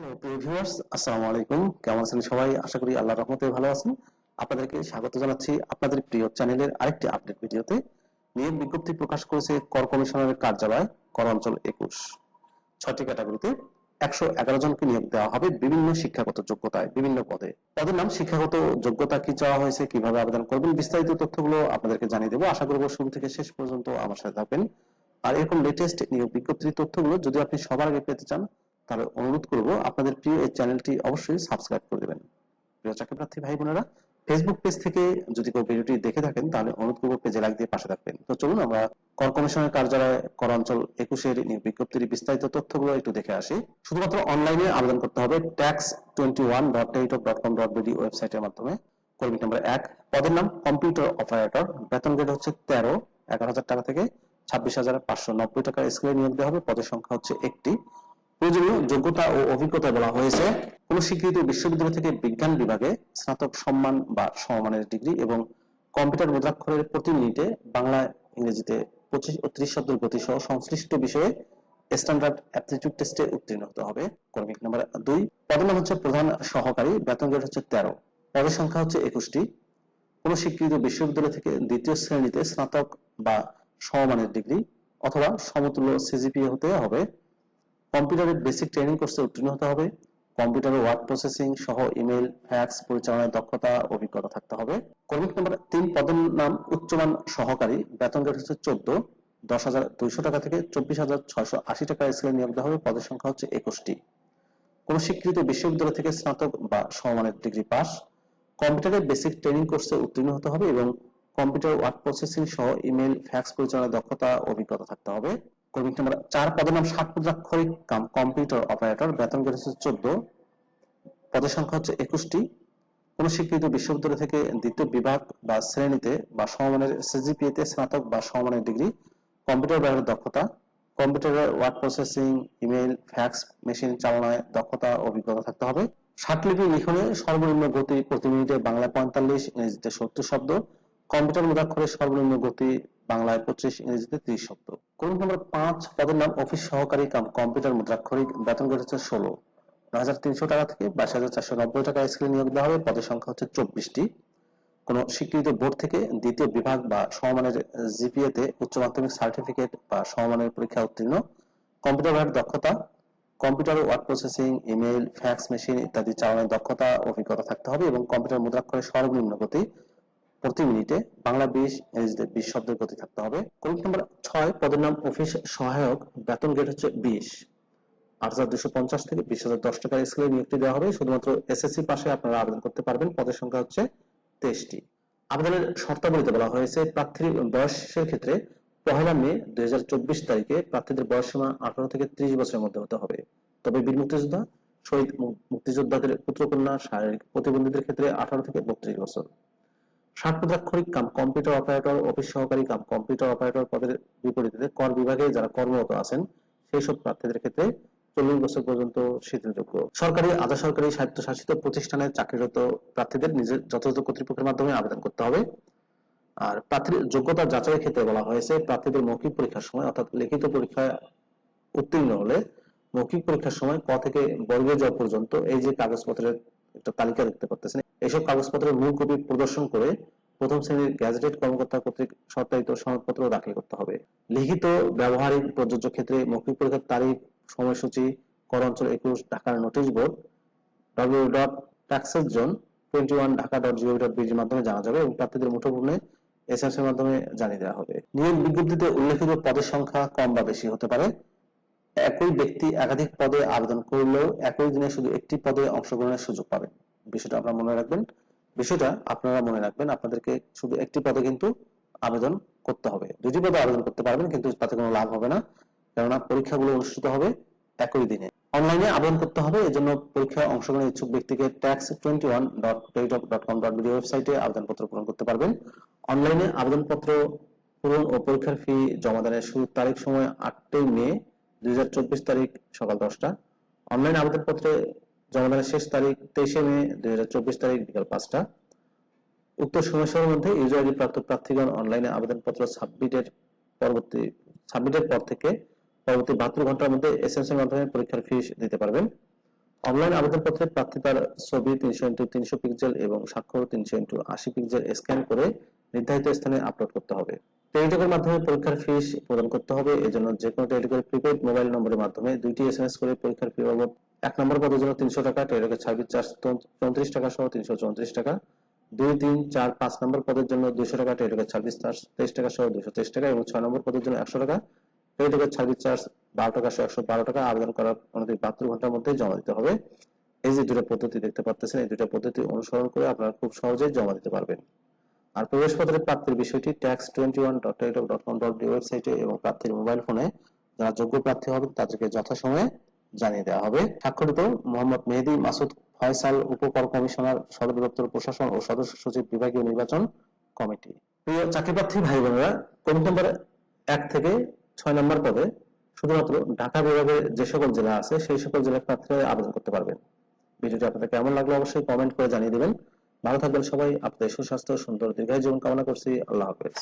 Hello, প্রিয় viewers আসসালামু আলাইকুম। কেমন আছেন সবাই? আশা করি আল্লাহর রহমতে ভালো আছেন। আপনাদেরকে স্বাগত জানাচ্ছি আপনাদের প্রিয় চ্যানেলের আরেকটি আপডেট ভিডিওতে। বিজ্ঞপ্তি প্রকাশ করেছে কর কমিশনারের কার্যালয়, কর অঞ্চল একুশ। ছয়টি ক্যাটাগরিতে একশো এগারো জনকে নিয়োগ দেওয়া হবে বিভিন্ন শিক্ষাগত যোগ্যতায়, বিভিন্ন পদে। তাদের নাম, শিক্ষাগত যোগ্যতা কি চাওয়া হয়েছে, কীভাবে আবেদন করবেন, বিস্তারিত তথ্যগুলো আপনাদেরকে জানিয়ে দেবো। আশা করব শুরু থেকে শেষ পর্যন্ত আমার সাথে থাকবেন। আর এরকম লেটেস্ট নিয়োগ বিজ্ঞপ্তির তথ্যগুলো যদি আপনি সবার আগে পেতে চান তাহলে অনুরোধ করব, আপনাদের প্রিয় এই চ্যানেলটি অবশ্যই সাবস্ক্রাইব করে দেবেন। প্রিয় চাকরি প্রার্থী ভাই বোনেরা ফেসবুক পেজ থেকে যদি কেউ ভিডিওটি দেখে থাকেন, তাহলে অনুরোধ করব পেজে লাইক দিয়ে পাশে থাকবেন। তো চলুন আমরা কর কমিশনের কার্যালয়, কর অঞ্চল একুশের বিজ্ঞপ্তির বিস্তারিত তথ্যগুলো একটু দেখে আসি। শুধুমাত্র অনলাইনে আবেদন করতে হবে tax twenty one dot Teletalk dot com dot BD ওয়েবসাইটের মাধ্যমে। কর্মী নম্বর এক, পদের নাম কম্পিউটার অপারেটর বেতন গ্রেড হচ্ছে তেরো, এগারো হাজার টাকা থেকে ছাব্বিশ হাজার পাঁচশো নব্বই টাকা স্কেলে নিয়োগ দেওয়া হবে। পদের সংখ্যা হচ্ছে একটি। প্রয়োজনীয় যোগ্যতা ও অভিজ্ঞতা বলা হয়েছে। কোন স্বীকৃত বিশ্ববিদ্যালয় থেকে বিজ্ঞান বিভাগে স্নাতক সম্মান বা সমমানের ডিগ্রি এবং কম্পিউটার মুদ্রাক্ষরের প্রতি মিনিটে বাংলা, ইংরেজিতে পঁচিশ ও ত্রিশ শব্দের গতি সহ সংশ্লিষ্ট বিষয়ে স্ট্যান্ডার্ড অ্যাপটিটিউড টেস্টে উত্তীর্ণ হতে হবে। কর্মিক নাম্বার দুই, পদের নাম হচ্ছে প্রধান সহকারী, বেতন গ্রেড হচ্ছে তেরো। পদের সংখ্যা হচ্ছে একুশটি। কোন স্বীকৃত বিশ্ববিদ্যালয় থেকে দ্বিতীয় শ্রেণীতে স্নাতক বা সমমানের ডিগ্রি অথবা সমতুল্য সিজিপিএ হতে হবে। কম্পিউটারের বেসিক ট্রেনিং কোর্সে উত্তীর্ণ হতে হবে। কম্পিউটারের ওয়ার্ড প্রসেসিং সহ ইমেল ফ্যাক্স পরিচালনায় দক্ষতা, অভিজ্ঞতা থাকতে হবে। কর্মিক নম্বর তিন পদের নাম উচ্চমান সহকারী। বেতন গ্রেড হচ্ছে চোদ্দ। দশ হাজার দুইশো টাকা থেকে চব্বিশ হাজার ছয়শো আশি টাকা স্কেলে নিয়োগ দেওয়া হবে। পদের সংখ্যা হচ্ছে একুশটি। কোন স্বীকৃত বিশ্ববিদ্যালয় থেকে স্নাতক বা সমমানের ডিগ্রি পাস। কম্পিউটারের বেসিক ট্রেনিং কোর্সে উত্তীর্ণ হতে হবে এবং কম্পিউটার ওয়ার্ড প্রসেসিং সহ ইমেল ফ্যাক্স পরিচালনায় দক্ষতা, অভিজ্ঞতা থাকতে হবে। কর্মী নম্বর চার পদের নাম ষাট কম্পিউটার অপারেটর, বেতন চোদ্দ। পদের সংখ্যা হচ্ছে একুশটি। কোন স্বীকৃত বিশ্ববিদ্যালয় থেকে দ্বিতীয় বিভাগ বা শ্রেণীতে বা সমমানের স্নাতক বা সমমানের ডিগ্রি, কম্পিউটার ব্যবহারের দক্ষতা কম্পিউটারের word processing email fax, machine চালনায় দক্ষতা, অভিজ্ঞতা থাকতে হবে। ষাটলিপি লিখনে সর্বনিম্ন গতি প্রতি মিনিটে বাংলায় পঁয়তাল্লিশ ইংরেজিতে সত্তর শব্দ। কম্পিউটার মুদ্রাক্ষরের সর্বনিম্ন গতি বাংলায় পঁচিশ, ইংরেজিতে ত্রিশ শব্দ। কোন নম্বর পাঁচ পদের নাম অফিস সহকারী কাম, কম্পিউটার মুদ্রাক্ষরিক বেতন গ্রেড হচ্ছে ষোলো। নয় হাজার তিনশো টাকা থেকে বাইশ হাজার চারশো নব্বই টাকা স্কেলে নিয়োগ দেওয়া হবে, পদের সংখ্যা হচ্ছে চব্বিশটি। কোন স্বীকৃত বোর্ড থেকে দ্বিতীয় বিভাগ বা সমমানের জিপিএ তে উচ্চ মাধ্যমিক সার্টিফিকেট বা সমমানের পরীক্ষা উত্তীর্ণ, কম্পিউটার দক্ষতা, computer word processing email fax machine ইত্যাদি চালানোর দক্ষতা, অভিজ্ঞতা থাকতে হবে এবং কম্পিউটার মুদ্রাক্ষরের সর্বনিম্ন গতি প্রতি মিনিটে বাংলা বিশ বিশ শব্দের গতি থাকতে হবে। কমিটি নম্বর ছয়, পদের নাম অফিস সহায়ক, বেতন গ্রেড হচ্ছে বিশ। আট হাজার দুশো পঞ্চাশ থেকে বিশ হাজার দশ টাকার স্কেলে নিয়োগটি দেওয়া হবে। শুধুমাত্র এসএসসি পাশে আপনারা আবেদন করতে পারবেন। পদের সংখ্যা হচ্ছে তেইশটি। আবেদনের শর্তাবলীতে বলা হয়েছে, প্রার্থীর বয়সের ক্ষেত্রে পহেলা মে দুই হাজার চব্বিশ তারিখে প্রার্থীদের বয়স সীমা আঠারো থেকে ত্রিশ বছরের মধ্যে হতে হবে। তবে বীর মুক্তিযোদ্ধা, শহীদ মুক্তিযোদ্ধাদের পুত্রকন্যা, শারীরিক প্রতিবন্ধীদের ক্ষেত্রে আঠারো থেকে বত্রিশ বছর। ষাট কাম কম্পিউটার অপারেটর অফিস সহকারী কাম কম্পিউটার অপারেটর পদের বিপরীতে কর বিভাগে যারা কর্মরত আছেন, সেই সব প্রার্থীদের ক্ষেত্রে চল্লিশ বছর পর্যন্ত শিথিলযোগ্য। সরকারি, আধা সরকারি স্বায়ত্তশাসিত প্রতিষ্ঠানে চাকরিরত প্রার্থীদের নিজের যথাযথ কর্তৃপক্ষের মাধ্যমে আবেদন করতে হবে। আর প্রার্থীর যোগ্যতা যাচাইয়ের ক্ষেত্রে বলা হয়েছে, প্রার্থীদের মৌখিক পরীক্ষার সময়, অর্থাৎ লিখিত পরীক্ষায় উত্তীর্ণ হলে মৌখিক পরীক্ষার সময় ক থেকে বর্গীয় জ পর্যন্ত এই যে কাগজপত্রের একটা তালিকা দেখতে পাচ্ছেন এইসব কাগজপত্রের মূল কপি প্রদর্শন করে প্রথম শ্রেণির গ্যাজেটেড কর্মকর্তা কর্তৃক সত্যায়িত সনদপত্র দাখিল করতে হবে। লিখিত, ব্যবহারিক প্রযোজ্য ক্ষেত্রে মৌখিক পরীক্ষার তারিখ, সময়সূচি, কর অঞ্চল একুশ, ঢাকার notice board W dot taxes zone twenty one Dhaka dot GOV dot বিডির মাধ্যমে জানা যাবে এবং প্রার্থীদের মুঠোফোনে এসএমএস এর মাধ্যমে জানিয়ে দেওয়া হবে। নিয়োগ বিজ্ঞপ্তিতে উল্লেখিত পদের সংখ্যা কম বা বেশি হতে পারে। একই ব্যক্তি একাধিক পদে আবেদন করলেও একই দিনে শুধু একটি পদে অংশগ্রহণের সুযোগ পাবেন বিষয়টা আপনারা মনে রাখবেন। বিষয়টা আপনারা মনে রাখবেন, আপনাদেরকে শুধু একটি পদে কিন্তু আবেদন করতে হবে। দুটি পদে আবেদন করতে পারবেন, কিন্তু তাতে কোনো লাভ হবে না, কেননা পরীক্ষাগুলো অনুষ্ঠিত হবে একই দিনে। অনলাইনে আবেদন করতে হবে, এজন্য পরীক্ষায় অংশগ্রহণের ইচ্ছুক ব্যক্তিকে tax twenty one dot dot com dot BD ওয়েবসাইটে আবেদনপত্র পূরণ করতে পারবেন। অনলাইনে আবেদনপত্র পূরণ ও পরীক্ষার ফি জমা দানের শুরুর তারিখ সময় আটই মে দুই তারিখ সকাল দশটা। অনলাইন আবেদনপত্রে জমা দানের শেষ তারিখ তেইশে মে দুই তারিখ বিকাল পাঁচটা। উক্ত সময়সীমার মধ্যে ইউজার আইডি প্রাপ্ত প্রার্থীগণ অনলাইনে আবেদনপত্র সাবমিটের পরবর্তী সাবমিটের পর থেকে পরবর্তী বাহাত্তর ঘণ্টার মধ্যে এসএমএস এর মাধ্যমে পরীক্ষার ফি দিতে পারবেন। অনলাইন আবেদনপত্রে প্রার্থী তার ছবি তিনশো ইন্টু তিনশো পিক্সেল এবং স্বাক্ষর তিনশো ইন্টু আশি পিক্সেল স্ক্যান করে নির্ধারিত স্থানে আপলোড করতে হবে। টেলিটকের মাধ্যমে পরীক্ষার ফিস প্রদান করতে হবে। এজন্য যে কোনো টেলিটকের প্রিপেড মোবাইল নম্বরের মাধ্যমে দুইটি এসএমএস করে পরীক্ষার ফি বাবদ এক নম্বর পদের জন্য তিনশো টাকা, টেলিটকের সার্ভিস চার্জ চৌত্রিশ টাকা সহ তিনশো চৌত্রিশ টাকা। দুই, তিন, চার, পাঁচ নম্বর পদের জন্য দুইশো টাকা, টেলিটকের সার্ভিস চার্জ তেইশ টাকা সহ দুশো তেইশ টাকা এবং ছয় নম্বর পদের জন্য একশো টাকা, টেলিটকের সার্ভিস চার্জ বারো টাকা সহ একশো বারো টাকা আবেদন করার অনতি বাহাত্তর ঘণ্টার মধ্যে জমা দিতে হবে। এই যে দুটো পদ্ধতি দেখতে পাচ্ছেন এই দুটো পদ্ধতি অনুসরণ করে আপনারা খুব সহজেই জমা দিতে পারবেন। আর প্রবেশপত্রের প্রাপ্তির বিষয়টি tax twenty one dot dot com dot ওয়েবসাইটে এবং প্রার্থীর মোবাইল ফোনে যারা যোগ্য প্রার্থী হবে তাদেরকে যথাসময়ে জানিয়ে দেওয়া হবে। স্বাক্ষরিত মোহাম্মদ মেহেদি মাসুদ ফয়সাল উপকর কমিশনার, সদর দপ্তর প্রশাসন ও সদস্য সচিব বিভাগীয় নির্বাচন কমিটি। প্রিয় চাকরি প্রার্থী ভাই বোনেরা কমিটি নম্বর এক থেকে ছয় নম্বর পদে শুধুমাত্র ঢাকা বিভাগের যে সকল জেলা আছে, সেই সকল জেলার প্রার্থীরা আবেদন করতে পারবেন। ভিডিওটি আপনাদের কেমন লাগল অবশ্যই কমেন্ট করে জানিয়ে দিবেন। ভালো থাকবেন সবাই। আপনাদের সুস্বাস্থ্য সুন্দর দীর্ঘায়ু জীবন কামনা করছি। আল্লাহ হাফেজ।